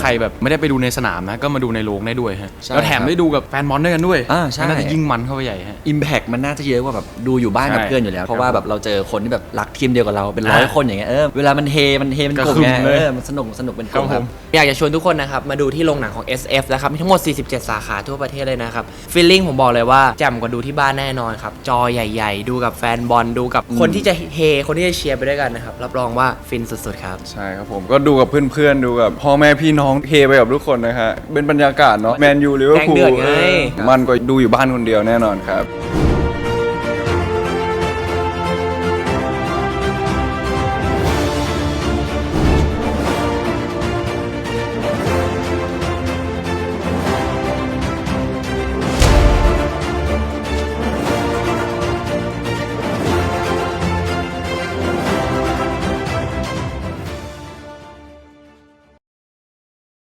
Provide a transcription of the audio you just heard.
ใครแบบไม่ได้ไปดูในสนามนะ ก็มาดูในโรงได้ด้วยฮะ ใช่แล้วแถมครับได้ดูกับแฟนบอลด้วยกันด้วยอ่าใช่มันน่าจะยิ่งมันเข้าไปใหญ่ฮะ อิมแพกมันน่าจะเยอะกว่าแบบดูอยู่บ้านกับใช่เพื่อนอยู่แล้ว เพราะว่าแบบเราเจอคนที่แบบรักทีมเดียวกับเราเป็นร้อยอ่าคนอย่างเงี้ยเออเวลามันเฮมันเฮเป็นกลุ่มกระหึ่ไงมเลยเออมันสนุกสนุกเป็นกลุ่มคครัรับบ ผม อยากจะชวนทุกคนนะครับมาดูที่โรงหนังของ SF นะครับมีทั้งหมด 47 สาขาทั่วประเทศเลยนะครับฟีลลิ่งผมบอกเลยว่าแจ่มกว่าดูที่บ้านแน่นอนครับ จอใหญ่ๆ ดูกับแฟนบอลดูกับคนที่จะเฮคนที่จะเชียร์ไปด้วยกันนะครับ รับรองว่าฟินสุดๆครับ ใช่ครับผมก็ดูกับเพื่อนๆ ดูกับพ่อแม่พี่น้องเฮไปกับทุกคนนะฮะเป็นบรรยากาศเนาะแมนยูลิเวอร์พูแดงเดือดไงลมันก็ดูอยู่บ้านคนเดียวแน่นอนครับ